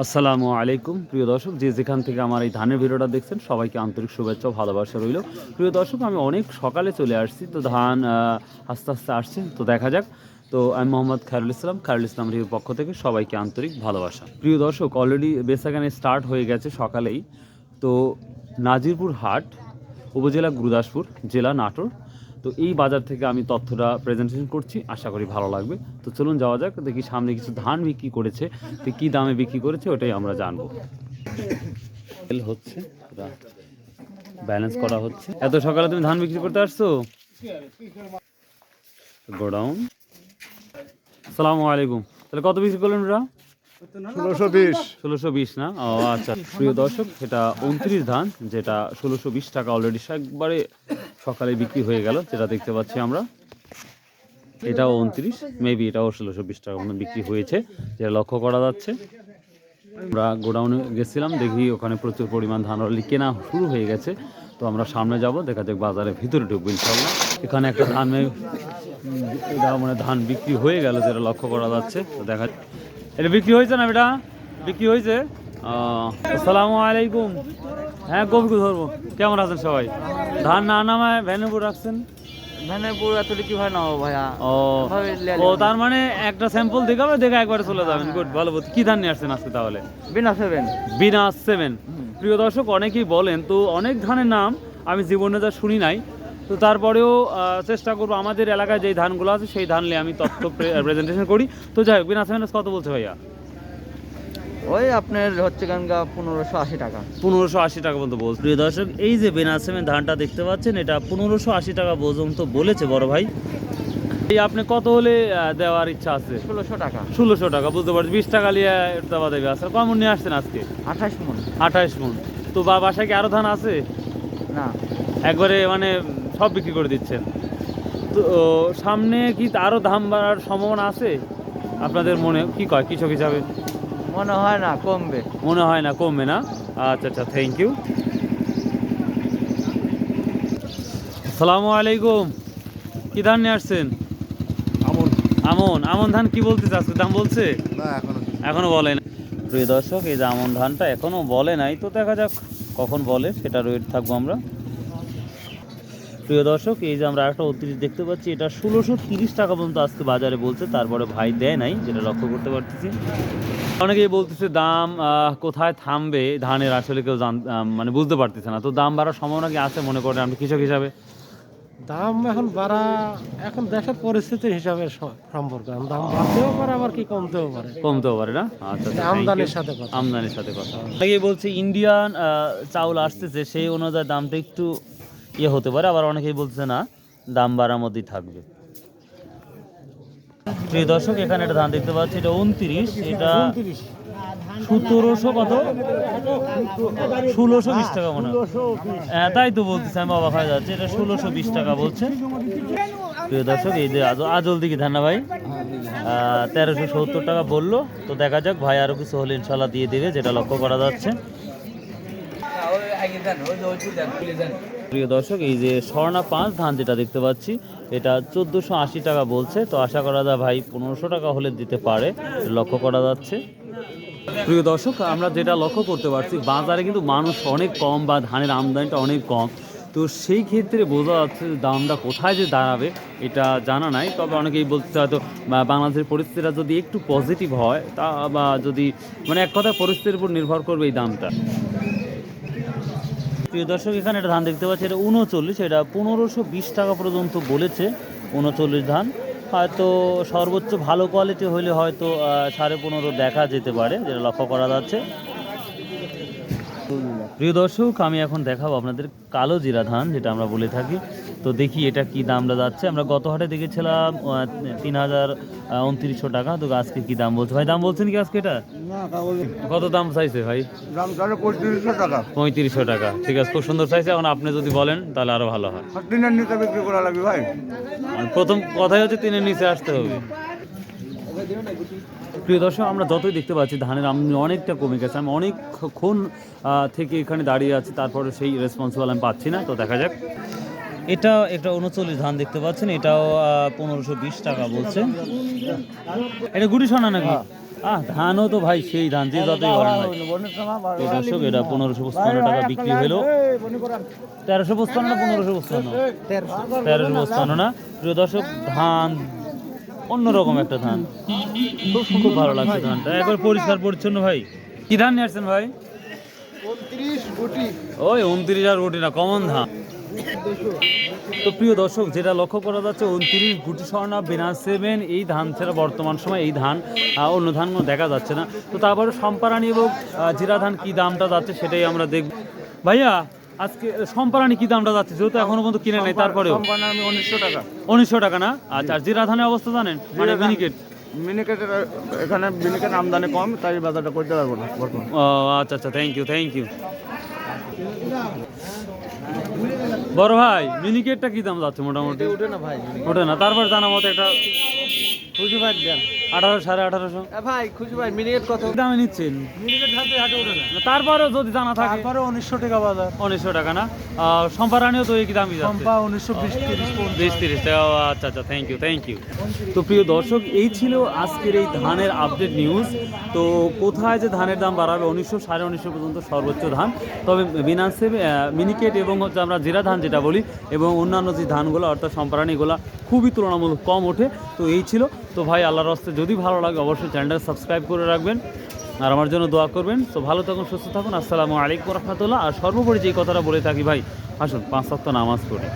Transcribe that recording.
আসসালামু আলাইকুম। প্রিয় দর্শক, যে যেখান থেকে আমার এই ধানের ভিডিওটা দেখছেন, সবাইকে আন্তরিক শুভেচ্ছা ভালোবাসা রইল। প্রিয় দর্শক, আমি অনেক সকালে চলে আসছি, তো ধান আস্তে আস্তে আসছে, তো দেখা যাক। তো আমি মোহাম্মদ খায়রুল ইসলাম খায়রুল ইসলাম রিভিউর পক্ষ থেকে সবাইকে আন্তরিক ভালোবাসা। প্রিয় দর্শক অলরেডি বেসাগানে স্টার্ট হয়ে গেছে সকালেই। তো নাজিরপুর হাট, উপজেলা গুরুদাসপুর, জেলা নাটোর। তো এই বাজার থেকে আমি তথ্যটা প্রেজেন্টেশন করছি আশা করি ভালো লাগবে। তো চলুন যাওয়া যাক দেখি সামনে কিছু ধান বিক্রি করেছে। তো কী দামে বিক্রি করেছে ওটাই আমরা জানব। হচ্ছে ব্যালেন্স করা হচ্ছে। এত সকালে তুমি ধান বিক্রি করতে আসছো? গোডাউন। আসসালামু আলাইকুম। তাহলে কত বিক্রি করলেন ওরা? ষোলোশো বিশ। ষোলোশো বিশ না? ও আচ্ছা। প্রিয় দর্শক এটা উনত্রিশ ধান যেটা ষোলোশো বিশ টাকা অলরেডি একবারে সকালে বিক্রি হয়ে গেল, যেটা দেখতে পাচ্ছি আমরা। এটাও উনত্রিশ মেবি এটাও ষোলোশো বিশ টাকা মতো বিক্রি হয়েছে, যেটা লক্ষ্য করা যাচ্ছে। আমরা গোডাউনে গেছিলাম, দেখি ওখানে প্রচুর পরিমাণ ধান অলরেডি কেনা শুরু হয়ে গেছে। তো আমরা সামনে যাব, দেখা যাক বাজারের ভিতরে ঢুকবো ইনশাল্লাহ এখানে একটা ধানে, এটা মানে ধান বিক্রি হয়ে গেল, যেটা লক্ষ্য করা যাচ্ছে। তো দেখা, এটা বিক্রি হয়েছে না এটা বিক্রি হয়েছে? আসসালামু আলাইকুম। হ্যাঁ কবি ধরবো। কেমন আছেন সবাই? ধান না নামায় ভ্যানুপুর রাখছেন? মানে পুরো এতটা কি হয় না ভাইয়া ও ও তার মানে একটা স্যাম্পল দেখাবে দেখে একবারে চলে যাবেন। গুড ভালো বুদ্ধি। কি ধান নিয়ে আসছেন আজকে তাহলে? বিনা সেভেন বিনা সেভেন প্রিয় দর্শক অনেকেই বলেন তো অনেক ধানের নাম আমি জীবনে যা শুনি নাই। তো তারপরেও চেষ্টা করব আমাদের এলাকায় যেই ধানগুলো আছে সেই ধান নিয়ে আমি তথ্য প্রেজেন্টেশন করি। তো যাই হোক বিনা সেভেন কত বলছে ভাইয়া। ওই আপনার হচ্ছে গানগা পনেরোশো আশি টাকা। পনেরোশো আশি টাকা পর্যন্ত বলছে প্রিয় দর্শক এই যে বেনাসেমের ধানটা দেখতে পাচ্ছেন এটা পনেরোশো আশি টাকা পর্যন্ত বলেছে বড় ভাই। এই আপনি কত হলে দেওয়ার ইচ্ছা আছে? ষোলোশো টাকা। ষোলোশো টাকা বুঝতে পারছি। বিশ টাকা নিয়ে দেওয়া দেবে। আসলে কমন নিয়ে আসছেন আজকে? আঠাশ মন। আঠাশ মন। তো বা বাসায় কি আরও ধান আছে? না। একবারে মানে সব বিক্রি করে দিচ্ছেন। তো সামনে কি আরও দাম বাড়ার সম্ভাবনা আছে? আপনাদের মনে কি কয়? কৃষক হিসাবে? মনে হয় না কমবে। মনে হয় না কমবে না? আচ্ছা আচ্ছা থ্যাংক ইউ আসসালামু আলাইকুম। কি ধান নিয়ে আসছেন? আমন। আমন। আমন ধান কি বলতেছে? আজকে দাম বলছে? না এখনও এখনও বলে না। প্রিয় দর্শক এই যে আমন ধানটা এখনও বলে নাই তো দেখা যাক কখন বলে সেটা ওয়েট থাকব আমরা। প্রিয় দর্শক এই যে আমরা একটা উত্তিরিশ দেখতে পাচ্ছি এটা ষোলোশো তিরিশ টাকা পর্যন্ত আজকে বাজারে বলছে তারপরে ভাই দেয় নাই যেটা লক্ষ্য করতে পারতেছি। অনেকেই বলতেছে দাম কোথায় থামবে ধানের আসলে কেউ জান মানে বুঝতে পারতেছে না। তো দাম বাড়ার সম্ভাবনা কি আছে মনে করেন আপনি কৃষক হিসাবে? দাম এখন বাড়া এখন দেশের পরিস্থিতির হিসাবে সম্পর্ক। দাম বাড়তেও পারে আবার কি কমতেও পারে? কমতেও পারে না? আচ্ছা আচ্ছা. আমদানির সাথে কথা। আমদানির সাথে কথা। অনেকেই বলছে ইন্ডিয়ান চাউল আসতেছে সেই অনুযায়ী দামটা একটু ইয়ে হতে পারে আবার অনেকেই বলছে না দাম বাড়ার মধ্যেই থাকবে। প্রিয় দর্শক এখানে একটা ধান দেখতে পাচ্ছি এটা উনত্রিশ এটা সতেরোশো কত? ষোলোশো বিশ টাকা মনে হয়। হ্যাঁ তাই তো বলতেছি আমি অবাক হয়ে যাচ্ছে এটা ষোলোশো বিশ টাকা বলছে। প্রিয় দর্শক এই যে আজ- আজল দিকে ধান না ভাই? তেরোশো সত্তর টাকা বলল তো দেখা যাক ভাই আরও কিছু হলে ইনশাল্লাহ দিয়ে দেবে যেটা লক্ষ্য করা যাচ্ছে। প্রিয় দর্শক, এই যে স্বর্ণা পাঁচ ধান যেটা দেখতে পাচ্ছি, এটা চোদ্দোশো আশি টাকা বলছে। তো আশা করা যায় ভাই পনেরোশো টাকা হলে দিতে পারে, লক্ষ্য করা যাচ্ছে। প্রিয় দর্শক, আমরা যেটা লক্ষ্য করতে পারছি, বাজারে কিন্তু মানুষ অনেক কম বা ধানের আমদানিটা অনেক কম। তো সেই ক্ষেত্রে বোঝা যাচ্ছে দামটা কোথায় যে দাঁড়াবে, এটা জানা নাই। তবে অনেকেই বলতে হয়তো বাংলাদেশের পরিস্থিতিটা যদি একটু পজিটিভ হয়, তা বা যদি মানে এক কথায় পরিস্থিতির উপর নির্ভর করবে এই দামটা। প্রিয় দর্শক, এখানে একটা ধান দেখতে পাচ্ছি, এটা উনচল্লিশ, এটা পনেরোশো বিশ টাকা পর্যন্ত বলেছে, উনচল্লিশ ধান। হয়তো সর্বোচ্চ ভালো কোয়ালিটি হলে হয়তো সাড়ে পনেরো দেখা যেতে পারে, যেটা লক্ষ্য করা যাচ্ছে। প্রিয় দর্শক আমি এখন দেখাবো আপনাদের কালো জিরা ধান যেটা আমরা বলে থাকি। তো দেখি এটা কি দামটা যাচ্ছে। আমরা গত হাটে দেখেছিলাম তিন হাজার উনত্রিশশো টাকা। তো আজকে কি দাম বলছে? ভাই দাম বলছেন কি আজকে এটা? কত দাম চাইছে ভাই? দাম পঁয়ত্রিশশো টাকা। পঁয়ত্রিশশো টাকা। ঠিক আছে খুব সুন্দর চাইছে। এখন আপনি যদি বলেন তাহলে আরও ভালো হয়। নিচে বিক্রি করা লাগবে ভাই। প্রথম কথাই হচ্ছে তিনের নিচে আসতে হবে। প্রিয় দর্শক আমরা যতই দেখতে পাচ্ছি ধানের আমদানি অনেকটা কমে গেছে। আমি অনেকক্ষণ থেকে এখানে দাঁড়িয়ে আছি তারপরে সেই রেসপন্সিবল আমি পাচ্ছি না। তো দেখা যাক। এটা একটা উনচল্লিশ ধান দেখতে পাচ্ছেন এটাও পনেরোশো বিশ টাকা বলছে। এটা গুটি সোনা নাকি আহ ধানও তো ভাই সেই ধান যে যতই বলেন ভাই। তো দর্শক এটা পনেরোশো পঁচপান্ন টাকা বিক্রি হলো। তেরোশো পঁচপান্ন না পনেরোশো পঁচপান্ন? তেরোশো পঁচপান্ন না? প্রিয় দর্শক ধান অন্যরকম একটা ধান। খুব খুব ভালো লাগছে ধানটা। একবার পরিষ্কার পরিচ্ছন্ন ভাই। কি ধান নিয়ে আসছেন ভাই? ওই উনত্রিশ আর গুটি না কমন ধান। তো প্রিয় দর্শক যেটা লক্ষ্য করা যাচ্ছে উনত্রিশ গুটি স্বর্ণা বিনা সেভেন এই ধান ছাড়া বর্তমান সময় এই ধান অন্য ধানগুলো দেখা যাচ্ছে না। তো তারপরে সম্পারানি এবং জিরা ধান কি দামটা যাচ্ছে সেটাই আমরা দেখব। ভাইয়া আজকে সম্পারানি কি দামটা যাচ্ছে? যেহেতু এখনও পর্যন্ত কিনে নেই তারপরেও। আমি উনিশশো টাকা। উনিশশো টাকা না? আচ্ছা আর জিরা ধানের অবস্থা জানেন? মানে মিনিকেট? মিনিকেটের এখানে মিনিকেট আমদানি কম তাই বাজারটা করতে পারব না ও আচ্ছা আচ্ছা থ্যাংক ইউ থ্যাংক ইউ বড় ভাই মিনিকেটটা কি দাম যাচ্ছে মোটামুটি? উঠে না ভাই ওঠে না তারপর জানা মতো একটা খুশি ভাই দেন। আঠারো সাড়ে আঠারোশো। ভাই খুশি ভাই কত? দামে নিচ্ছেন না, তারপরেও যদি জানা থাকে তারপরে উনিশশো টাকা বাজার। উনিশশো টাকা না? তো একই দামই উনিশশো বিশ তিরিশ বিশ তিরিশ ও, আচ্ছা আচ্ছা থ্যাংক ইউ থ্যাংক ইউ তো প্রিয় দর্শক এই ছিল আজকের এই ধানের আপডেট নিউজ তো কোথায় যে ধানের দাম বাড়াবে উনিশশো সাড়ে উনিশশো পর্যন্ত সর্বোচ্চ ধান। তবে বিনান্সে মিনিকেট এবং হচ্ছে আমরা জিরা ধান যেটা বলি এবং অন্যান্য যে ধানগুলো অর্থাৎ সম্পারানিগুলো খুবই তুলনামূলক কম ওঠে। তো এই ছিল। তো ভাই আল্লাহর হস্তে যদি ভালো লাগে অবশ্যই চ্যানেলটা সাবস্ক্রাইব করে রাখবেন আর আমার জন্য দোয়া করবেন। তো ভালো থাকুন, সুস্থ থাকুন। আসসালামু আলাইকুম রহমতুল্লাহ। আর সর্বোপরি যে কথাটা বলে থাকি ভাই, আসুন, পাঁচ সপ্তাহ নামাজ পড়ি।